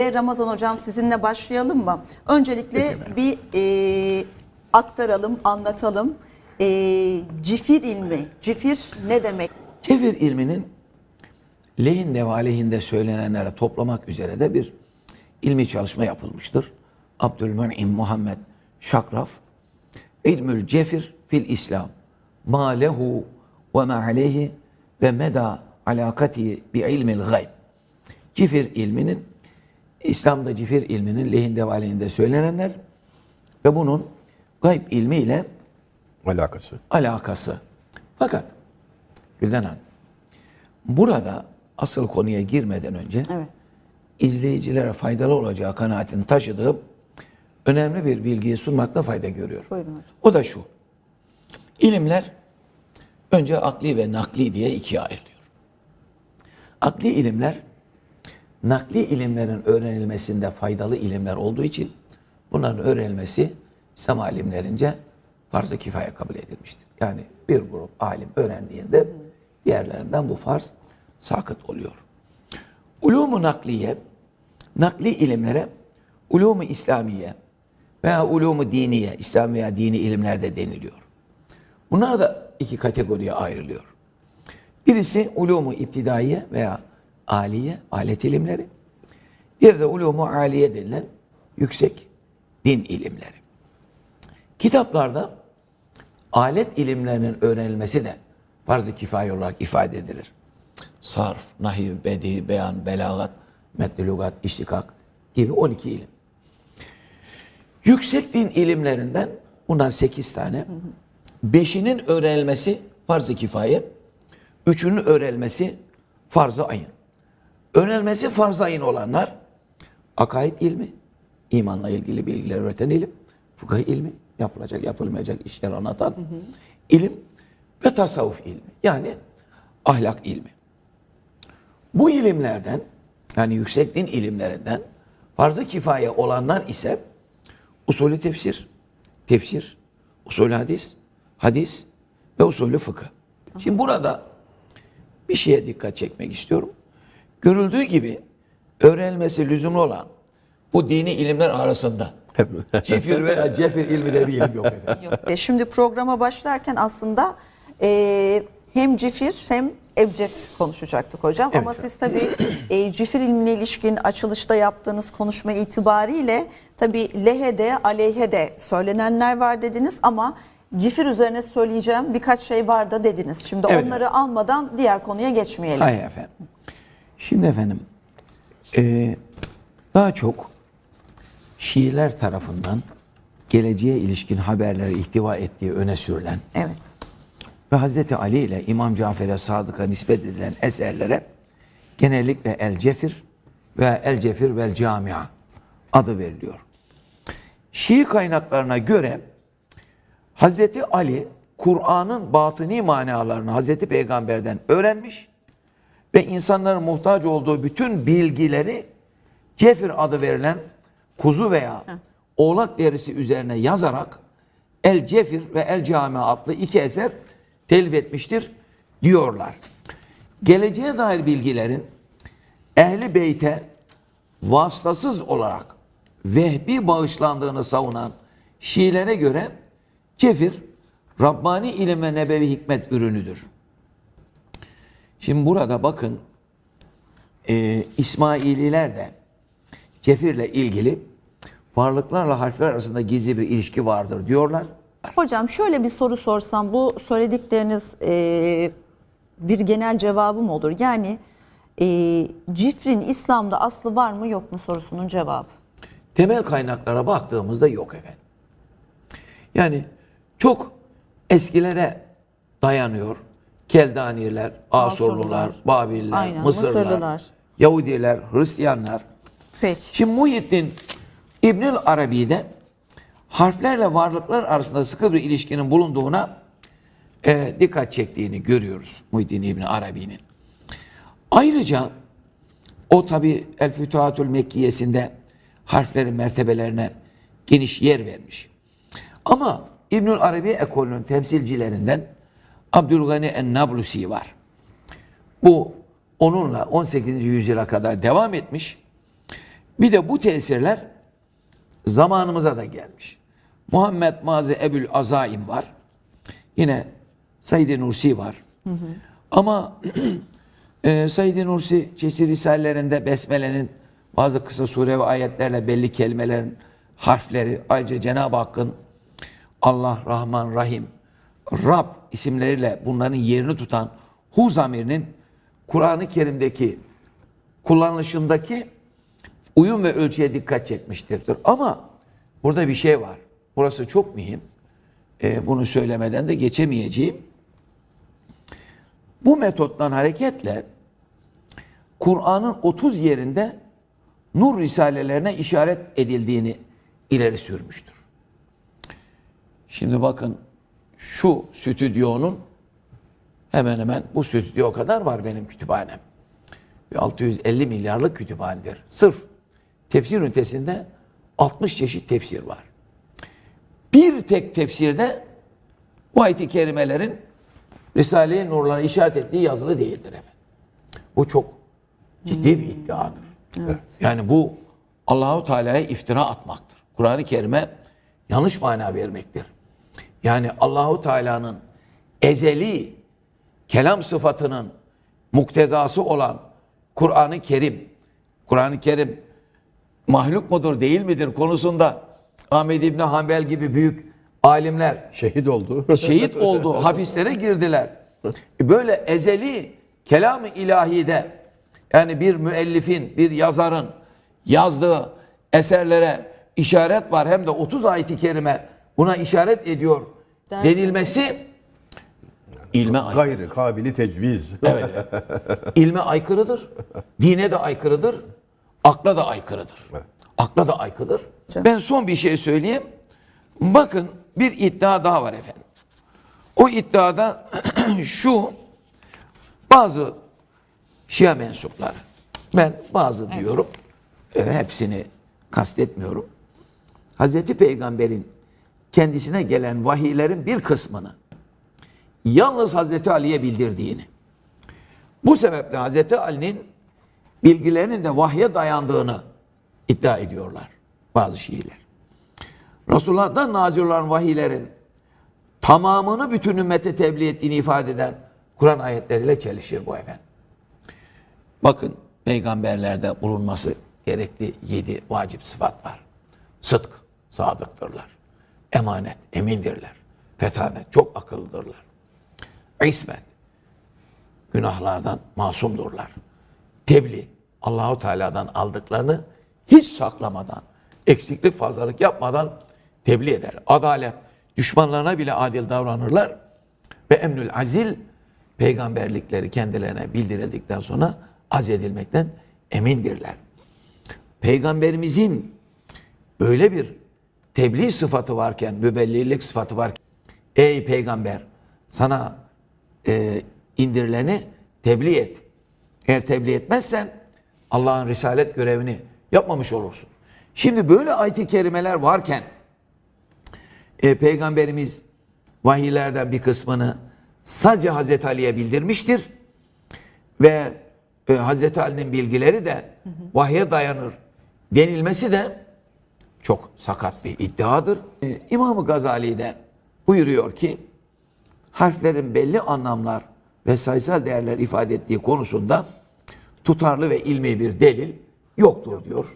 Ramazan hocam sizinle başlayalım mı? Öncelikle bir e, aktaralım, anlatalım. E, cifir ilmi. Cifir ne demek? Cevir ilminin lehinde ve aleyhinde söylenenlere toplamak üzere de bir ilmi çalışma yapılmıştır. Abdülmün'im Muhammed Şakraf İlmül Cefir fil İslam ma lehu ve ma aleyhi ve meda alakati bi ilmil gayb. Cifir ilminin İslam'da cifir ilminin lehinde ve aleyhinde söylenenler ve bunun gayb ilmiyle alakası. alakası. Fakat Gülden Hanım, burada asıl konuya girmeden önce Evet. izleyicilere faydalı olacağı kanaatini taşıdığım önemli bir bilgiyi sunmakta fayda görüyorum. Buyurun hocam. O da şu. İlimler önce akli ve nakli diye ikiye ayrılıyor. Akli ilimler nakli ilimlerin öğrenilmesinde faydalı ilimler olduğu için bunların öğrenilmesi İslam alimlerince farz-ı kifaya kabul edilmiştir. Yani bir grup alim öğrendiğinde diğerlerinden bu farz sakıt oluyor. Ulumu nakliye, nakli ilimlere ulumu İslamiye veya ulumu diniye, İslam veya dini ilimler de deniliyor. Bunlar da iki kategoriye ayrılıyor. Birisi ulumu iptidaiye veya aliye, alet ilimleri. Diğeri de ulumu aliye denilen yüksek din ilimleri. Kitaplarda alet ilimlerinin öğrenilmesi de farz-ı kifaye olarak ifade edilir. Sarf, nahiv, bedi, beyan, belagat, metni lügat, iştikak gibi 12 ilim. Yüksek din ilimlerinden bunlar 8 tane. Beşinin öğrenilmesi farz-ı kifaye, üçünün öğrenilmesi farz-ı ayın. Öğrenilmesi farz-ı ayın olanlar akaid ilmi, imanla ilgili bilgiler öğreten ilim, fıkıh ilmi, yapılacak yapılmayacak işler anlatan ilim ve tasavvuf ilmi. Yani ahlak ilmi. Bu ilimlerden yani yüksek din ilimlerinden farz-ı kifaye olanlar ise usulü tefsir, tefsir, usulü hadis, hadis ve usulü fıkıh. Şimdi burada bir şeye dikkat çekmek istiyorum. Görüldüğü gibi öğrenilmesi lüzumlu olan bu dini ilimler arasında cifir veya cefir ilmi de bir ilim yok efendim. E, Şimdi programa başlarken aslında e, hem cifir hem ebced konuşacaktık hocam. Evet Ama siz tabii e, cifir ilmine ilişkin açılışta yaptığınız konuşma itibariyle tabii lehede, aleyhede söylenenler var dediniz ama cifir üzerine söyleyeceğim birkaç şey var da dediniz. Şimdi Evet. onları almadan diğer konuya geçmeyelim. Hayır efendim. Şimdi efendim eee, daha çok Şiiler tarafından geleceğe ilişkin haberleri ihtiva ettiği öne sürülen Evet. ve Hazreti Ali ile İmam Cafer'e Sadık'a nispet edilen eserlere genellikle El Cefir veya El Cefir vel Camia adı veriliyor. Şii kaynaklarına göre Hazreti Ali Kur'an'ın batıni manalarını Hazreti Peygamber'den öğrenmiş ve insanların muhtaç olduğu bütün bilgileri Cefir adı verilen kuzu veya oğlak derisi üzerine yazarak El Cefir ve El Cami adlı iki eser telif etmiştir diyorlar. Geleceğe dair bilgilerin Ehli Beyt'e vasıtasız olarak vehbi bağışlandığını savunan Şiilere göre Cefir Rabbani ilim ve nebevi hikmet ürünüdür. Şimdi burada bakın e, İsmaililer de Cefir'le ilgili varlıklarla harfler arasında gizli bir ilişki vardır diyorlar. Hocam şöyle bir soru sorsam bu söyledikleriniz e, bir genel cevabı mı olur? Yani e, cifrin İslam'da aslı var mı yok mu sorusunun cevabı. Temel kaynaklara baktığımızda yok efendim. Yani çok eskilere dayanıyor. Keldaniler, Asurlular. Babiller, Aynen, Mısırlılar, Mısırlılar. Yahudiler, Hristiyanlar. Peki. Şimdi Muhyiddin İbnül Arabi'de harflerle varlıklar arasında sıkı bir ilişkinin bulunduğuna e, dikkat çektiğini görüyoruz Muhyiddin İbn Arabi'nin. Ayrıca o tabi El Fütuhatül Mekkiyesinde harflerin mertebelerine geniş yer vermiş. Ama İbnül Arabi ekolünün temsilcilerinden Abdülgani en-Nablusi var. Bu onunla 18. yüzyıla kadar devam etmiş. Bir de bu tesirler zamanımıza da gelmiş. Muhammed Mazi Ebül Azaim var. Yine Said-i Nursi var. Ama e, Said-i Nursi çeşitli risalelerinde Besmele'nin bazı kısa sure ve ayetlerle belli kelimelerin harfleri ayrıca Cenab-ı Hakk'ın Allah, Rahman, Rahim, Rab isimleriyle bunların yerini tutan Hu zamirinin Kur'an-ı Kerim'deki kullanılışındaki uyum ve ölçüye dikkat çekmiştir. Ama burada bir şey var. Burası çok mühim. Ee, bunu söylemeden de geçemeyeceğim. Bu metottan hareketle Kur'an'ın 30 yerinde nur risalelerine işaret edildiğini ileri sürmüştür. Şimdi bakın şu stüdyonun hemen hemen bu stüdyo kadar var benim kütüphanem. Bir 650 milyarlık kütüphanedir. Sırf tefsir ünitesinde 60 çeşit tefsir var. Bir tek tefsirde bu ayet-i kerimelerin Risale-i Nur'lara işaret ettiği yazılı değildir efendim. Bu çok ciddi bir iddiadır. Yani bu Allahu Teala'ya iftira atmaktır. Kur'an-ı Kerim'e yanlış mana vermektir. Yani Allahu Teala'nın ezeli kelam sıfatının muktezası olan Kur'an-ı Kerim, Kur'an-ı Kerim mahluk mudur değil midir konusunda Ahmed İbni Hanbel gibi büyük alimler Şehit oldu. şehit oldu, hapislere girdiler. Böyle ezeli kelam-ı ilahide yani bir müellifin, bir yazarın yazdığı eserlere işaret var. Hem de 30 ayet-i kerime buna işaret ediyor denilmesi ilme aykırı. Gayrı kabili tecviz. Evet. İlme aykırıdır. Dine de aykırıdır. Akla da aykırıdır. Akla da aykırıdır. Ben son bir şey söyleyeyim. Bakın bir iddia daha var efendim. O iddiada şu bazı Şia mensupları ben bazı diyorum e, hepsini kastetmiyorum. Hazreti Peygamber'in kendisine gelen vahiylerin bir kısmını yalnız Hazreti Ali'ye bildirdiğini. Bu sebeple Hazreti Ali'nin bilgilerinin de vahye dayandığını iddia ediyorlar bazı Şiiler. Resulullah'tan nazil olan vahiylerin tamamını bütün ümmete tebliğ ettiğini ifade eden Kur'an ayetleriyle çelişir bu efendim. Bakın peygamberlerde bulunması gerekli yedi vacip sıfat var. Sıdk, sadıktırlar. Emanet, emindirler. Fetanet, çok akıllıdırlar. İsmet, günahlardan masumdurlar. Tebliğ, Allahu Teala'dan aldıklarını hiç saklamadan, eksiklik fazlalık yapmadan tebliğ eder. Adalet, düşmanlarına bile adil davranırlar. Ve emnül azil, peygamberlikleri kendilerine bildirildikten sonra az edilmekten emindirler. Peygamberimizin böyle bir tebliğ sıfatı varken, mübellilik sıfatı varken, ey peygamber sana e, indirileni tebliğ et. Eğer tebliğ etmezsen Allah'ın risalet görevini yapmamış olursun. Şimdi böyle ayet-i kerimeler varken e, peygamberimiz vahiylerden bir kısmını sadece Hazreti Ali'ye bildirmiştir ve e, Hazreti Ali'nin bilgileri de vahye dayanır denilmesi de çok sakat bir iddiadır. E, İmam-ı Gazali de buyuruyor ki harflerin belli anlamlar ve sayısal değerler ifade ettiği konusunda tutarlı ve ilmi bir delil yoktur diyor.